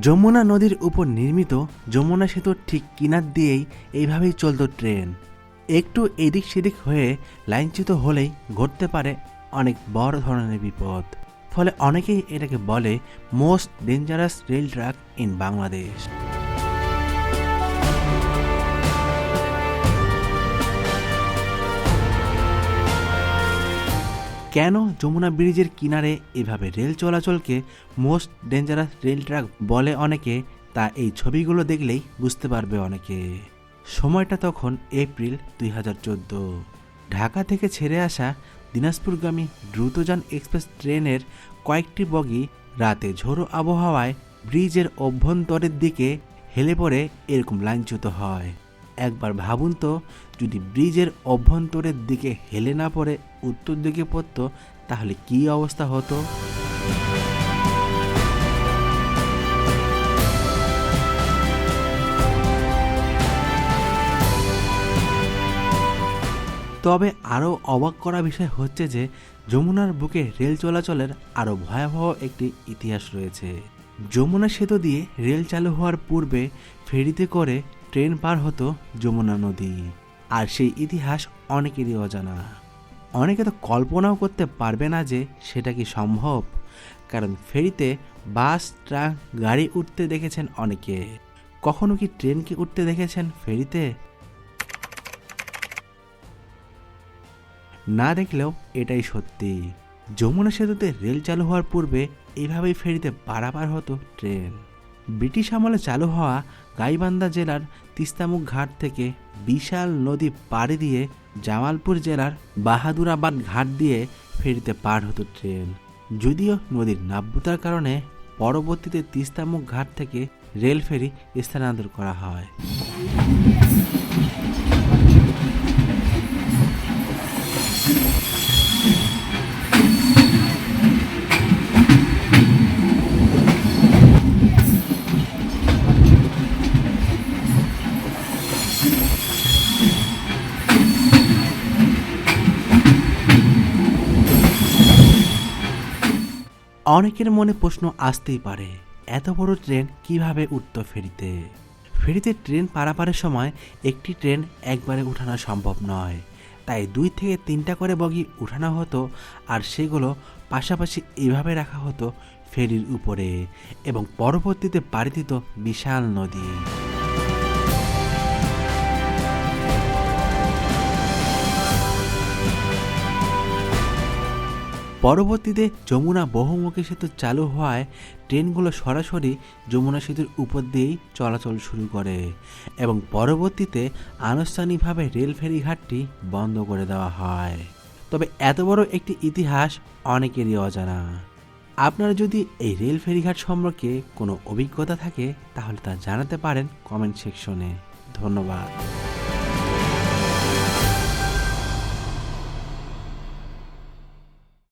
যমুনা নদীর উপর নির্মিত যমুনা সেতুর ঠিক কিনার দিয়েই এইভাবেই চলত ট্রেন। একটু এদিক সেদিক হয়ে লাইনচ্যুত হলেই ঘটতে পারে অনেক বড় ধরনের বিপদ। ফলে অনেকেই এটাকে বলে, most dangerous rail track in Bangladesh. কেন যমুনা ব্রিজের কিনারে এভাবে রেল চলাচলকে মোস্ট ডেঞ্জারাস রেল ট্র্যাক বলে অনেকে, তা এই ছবিগুলো দেখলেই বুঝতে পারবে অনেকে। সময়টা তখন এপ্রিল দুই হাজার চোদ্দ। ঢাকা থেকে ছেড়ে আসা দিনাজপুরগামী দ্রুতযান এক্সপ্রেস ট্রেনের কয়েকটি বগি রাতে ঝোড়ো আবহাওয়ায় ব্রিজের অভ্যন্তরের দিকে হেলে পড়ে এরকম লাইনচ্যুত হয়। একবার ভাবুন তো, যদি ব্রিজের অভ্যন্তরের দিকে হেলে না পড়ে, উত্তর দিকে পড়তো, তাহলে কি অবস্থা হতো? তবে আরও অবাক করা বিষয় হচ্ছে যে, যমুনার বুকে রেল চলাচলের আরও ভয়াবহ একটি ইতিহাস রয়েছে। যমুনা সেতু দিয়ে রেল চালু হওয়ার পূর্বে ফেরিতে করে ট্রেন পার হতো যমুনা নদী। আর সেই ইতিহাস অনেকেরই অজানা। অনেকে তো কল্পনাও করতে পারবে না যে সেটা কি সম্ভব। কারণ ফেরিতে বাস, ট্রাক, গাড়ি উঠতে দেখেছেন অনেকে। কখনো কি ট্রেনকে উঠতে দেখেছেন ফেরিতে? না দেখলেও এটাই সত্যি। যমুনা সেতুতে রেল চালু হওয়ার পূর্বে এইভাবেই ফেরিতে পারাপার হতো ট্রেন। ব্রিটিশ আমলে চালু হওয়া গাইবান্ধা জেলার তিস্তামুখ ঘাট থেকে বিশাল নদী পাড়ি দিয়ে জামালপুর জেলার বাহাদুরাবাদ ঘাট দিয়ে ফেরিতে পার হতো ট্রেন। যদিও নদীর নাব্যতার কারণে পরবর্তীতে তিস্তামুখ ঘাট থেকে রেল ফেরি স্থানান্তর করা হয়। অনেকের মনে প্রশ্ন আসতেই পারে, এত বড় ট্রেন কীভাবে উঠত ফেরিতে? ফেরিতে ট্রেন পারাপারের সময় একটি ট্রেন একবারে উঠানো সম্ভব নয়। তাই দুই থেকে তিনটা করে বগি উঠানো হতো আর সেগুলো পাশাপাশি এভাবে রাখা হতো ফেরির উপরে এবং পরবর্তীতে পাড়ি দিত বিশাল নদী। পরবর্তীতে যমুনা বহুমুখী সেতু চালু হওয়ায় ট্রেনগুলো সরাসরি যমুনা সেতুর উপর দিয়েই চলাচল শুরু করে এবং পরবর্তীতে আনুষ্ঠানিকভাবে রেল ফেরিঘাটটি বন্ধ করে দেওয়া হয়। তবে এত বড় একটি ইতিহাস অনেকেরই অজানা। আপনারা যদি এই রেল ফেরিঘাট সম্পর্কে কোনো অভিজ্ঞতা থাকে, তাহলে তা জানাতে পারেন কমেন্ট সেকশনে। ধন্যবাদ।